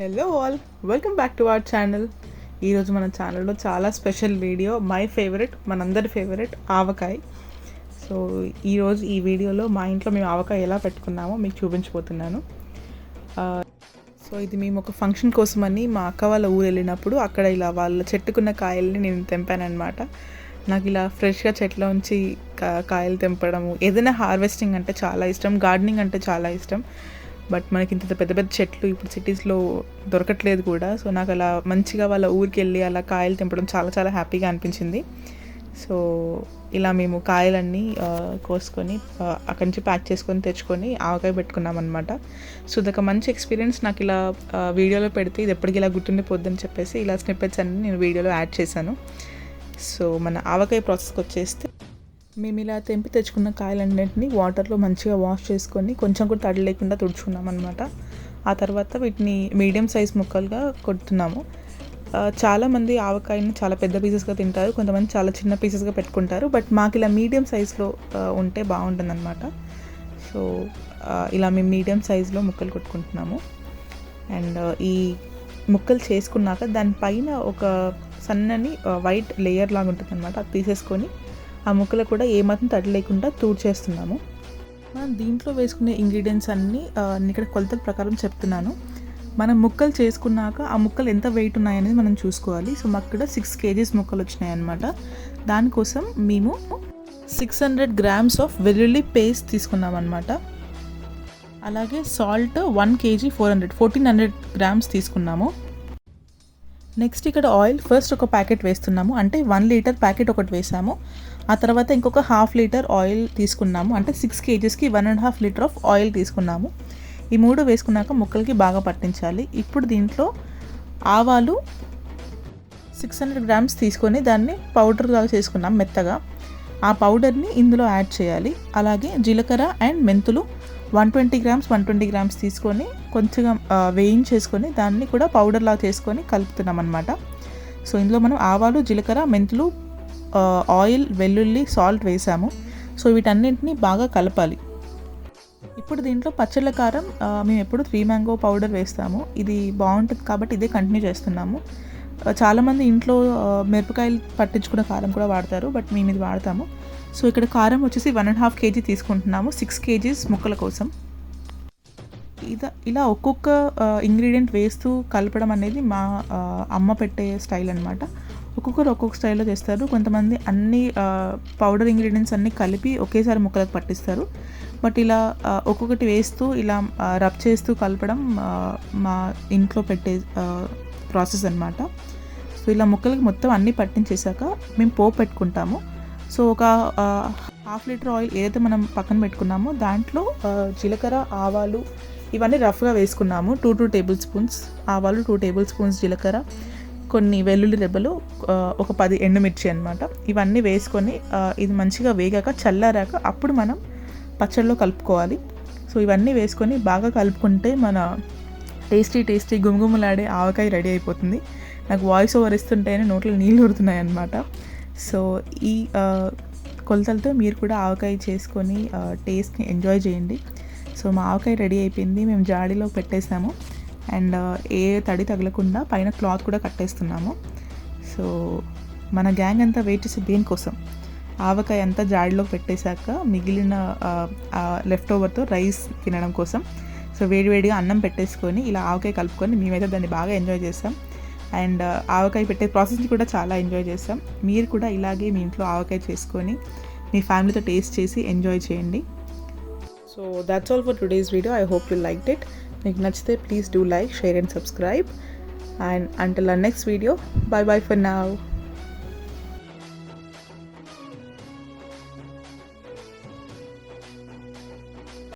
Hello all welcome back to our channel ఈరోజు మన ఛానల్లో చాలా స్పెషల్ వీడియో మై ఫేవరెట్ మనందరి ఫేవరెట్ ఆవకాయ. సో ఈరోజు ఈ వీడియోలో మా ఇంట్లో మేము ఆవకాయ ఎలా పెట్టుకున్నామో మీకు చూపించబోతున్నాను. సో ఇది మేము ఒక ఫంక్షన్ కోసమని మా అక్క వాళ్ళ ఊరు వెళ్ళినప్పుడు అక్కడ ఇలా వాళ్ళ చెట్టుకున్న కాయల్ని నేను తెంపానమాట నాకు ఇలా ఫ్రెష్గా చెట్ల నుంచి కాయలు తెంపడము ఏదైనా హార్వెస్టింగ్ అంటే చాలా ఇష్టం గార్డెనింగ్ అంటే చాలా ఇష్టం. బట్ మనకి ఇంత పెద్ద పెద్ద చెట్లు ఇప్పుడు సిటీస్లో దొరకట్లేదు కూడా. సో నాకు అలా మంచిగా వాళ్ళ ఊరికి వెళ్ళి అలా కాయలు తెంపడం చాలా చాలా హ్యాపీగా అనిపించింది. సో ఇలా మేము కాయలన్నీ కోసుకొని అక్కడి నుంచి ప్యాక్ చేసుకొని తెచ్చుకొని ఆవకాయ పెట్టుకున్నాం అనమాట సో ఇదొక మంచి ఎక్స్పీరియన్స్ నాకు ఇలా వీడియోలో పెడితే ఇది ఎప్పటికి ఇలా గుర్తుండిపోద్దని చెప్పేసి ఇలా స్నిప్పెట్స్ అన్ని నేను వీడియోలో యాడ్ చేశాను. సో మన ఆవకాయ ప్రాసెస్కి వచ్చేస్తే మేము ఇలా తెంపి తెచ్చుకున్న కాయలన్నింటినీ వాటర్లో మంచిగా వాష్ చేసుకొని కొంచెం కూడా తడి లేకుండా తుడుచుకున్నాం అనమాట ఆ తర్వాత వీటిని మీడియం సైజ్ ముక్కలుగా కొడుతున్నాము. చాలామంది ఆవకాయని చాలా పెద్ద పీసెస్గా తింటారు కొంతమంది చాలా చిన్న పీసెస్గా పెట్టుకుంటారు బట్ మాకు ఇలా మీడియం సైజులో ఉంటే బాగుంటుంది అనమాట సో ఇలా మేము మీడియం సైజులో ముక్కలు కొట్టుకుంటున్నాము. అండ్ ఈ ముక్కలు చేసుకున్నాక దానిపైన ఒక సన్నని వైట్ లేయర్ లాగా ఉంటుంది అనమాట అది తీసేసుకొని ఆ ముక్కలు కూడా ఏమాత్రం తడి లేకుండా తూడ్చేస్తున్నాము మనం దీంట్లో వేసుకునే ఇంగ్రీడియంట్స్ అన్నీ నేను ఇక్కడ కొలతల ప్రకారం చెప్తున్నాను. మనం ముక్కలు చేసుకున్నాక ఆ ముక్కలు ఎంత వెయిట్ ఉన్నాయనేది మనం చూసుకోవాలి. సో మాకు ఇక్కడ సిక్స్ కేజీస్ ముక్కలు వచ్చినాయి అనమాట దానికోసం మేము సిక్స్ హండ్రెడ్ గ్రామ్స్ ఆఫ్ వెల్లుల్లి పేస్ట్ తీసుకున్నాం అనమాట అలాగే salt one KG four hundred fourteen hundred grams తీసుకున్నాము. నెక్స్ట్ ఇక్కడ ఆయిల్ ఫస్ట్ ఒక ప్యాకెట్ వేస్తున్నాము. అంటే వన్ లీటర్ ప్యాకెట్ ఒకటి వేసాము. ఆ తర్వాత ఇంకొక హాఫ్ లీటర్ ఆయిల్ తీసుకున్నాము. అంటే six కేజీస్కి one and half litre of oil తీసుకున్నాము. ఈ మూడు వేసుకున్నాక ముక్కలకి బాగా పట్టించాలి. ఇప్పుడు దీంట్లో ఆవాలు సిక్స్ హండ్రెడ్ గ్రామ్స్ తీసుకొని దాన్ని పౌడర్ చేసుకున్నాం మెత్తగా. ఆ పౌడర్ని ఇందులో యాడ్ చేయాలి. అలాగే జీలకర్ర అండ్ మెంతులు one twenty grams one twenty grams తీసుకొని కొంచెం వేయించేసుకొని దాన్ని కూడా పౌడర్ లాగా చేసుకొని కలుపుతున్నాం అనమాట సో ఇందులో మనం ఆవాలు జీలకర్ర మెంతులు ఆయిల్ వెల్లుల్లి సాల్ట్ వేసాము. సో వీటన్నింటినీ బాగా కలపాలి. ఇప్పుడు దీంట్లో పచ్చళ్ళ కారం మేము ఎప్పుడు త్రీ మ్యాంగో పౌడర్ వేస్తాము. ఇది బాగుంటుంది కాబట్టి ఇదే కంటిన్యూ చేస్తున్నాము. చాలామంది ఇంట్లో మిరపకాయలు పట్టించుకున్న కారం కూడా వాడతారు బట్ మేము ఇది వాడతాము. సో ఇక్కడ కారం వచ్చేసి వన్ అండ్ హాఫ్ కేజీ తీసుకుంటున్నాము సిక్స్ కేజీస్ ముక్కల కోసం. ఇద ఇలా ఒక్కొక్క ఇంగ్రీడియంట్ వేస్తూ కలపడం అనేది మా అమ్మ పెట్టే స్టైల్ అనమాట ఒక్కొక్కరు ఒక్కొక్క స్టైల్లో చేస్తారు. కొంతమంది అన్ని పౌడర్ ఇంగ్రీడియంట్స్ అన్నీ కలిపి ఒకేసారి ముక్కలకు పట్టిస్తారు. బట్ ఇలా ఒక్కొక్కటి వేస్తూ ఇలా రబ్ చేస్తూ కలపడం మా ఇంట్లో పెట్టే ప్రాసెస్ అనమాట సో ఇలా ముక్కలకి మొత్తం అన్నీ పట్టించేసాక మేము పోపు పెట్టుకుంటాము. సో ఒక హాఫ్ లీటర్ ఆయిల్ ఏదైతే మనం పక్కన పెట్టుకున్నామో దాంట్లో జీలకర్ర ఆవాలు ఇవన్నీ రఫ్గా వేసుకున్నాము. టూ టూ టేబుల్ స్పూన్స్ ఆవాలు టూ టేబుల్ స్పూన్స్ జీలకర్ర కొన్ని వెల్లుల్లి రెబ్బలు ఒక పది ఎండుమిర్చి అనమాట ఇవన్నీ వేసుకొని ఇది మంచిగా వేగాక చల్లారాక అప్పుడు మనం పచ్చళ్ళలో కలుపుకోవాలి. సో ఇవన్నీ వేసుకొని బాగా కలుపుకుంటే మన టేస్టీ టేస్టీ గుమగుమలాడే ఆవకాయ రెడీ అయిపోతుంది. నాకు వాయిస్ ఓవర్ ఇస్తుంటేనే నోట్లో నీళ్ళు ఊరుతున్నాయి అనమాట సో ఈ కొలతలతో మీరు కూడా ఆవకాయ చేసుకొని టేస్ట్ని ఎంజాయ్ చేయండి. సో మా ఆవకాయ రెడీ అయిపోయింది. మేము జాడీలో పెట్టేసాము. అండ్ ఏ తడి తగలకుండా పైన క్లాత్ కూడా కట్టేస్తున్నాము. సో మన గ్యాంగ్ అంతా వెయిట్ చేసి దేనికోసం? ఆవకాయ అంతా జాడీలో పెట్టేశాక మిగిలిన లెఫ్ట్ ఓవర్తో రైస్ తినడం కోసం. సో వేడివేడిగా అన్నం పెట్టేసుకొని ఇలా ఆవకాయ కలుపుకొని మేమైతే దాన్ని బాగా ఎంజాయ్ చేస్తాం అండ్ uh, ఆవకాయ పెట్టే ప్రాసెస్ని కూడా చాలా ఎంజాయ్ చేస్తాం మీరు కూడా ఇలాగే మీ ఇంట్లో ఆవకాయ చేసుకొని మీ ఫ్యామిలీతో టేస్ట్ చేసి ఎంజాయ్ చేయండి. So that's all for today's video I hope you like it మీకు నచ్చితే please do like share and subscribe and until next video bye bye for now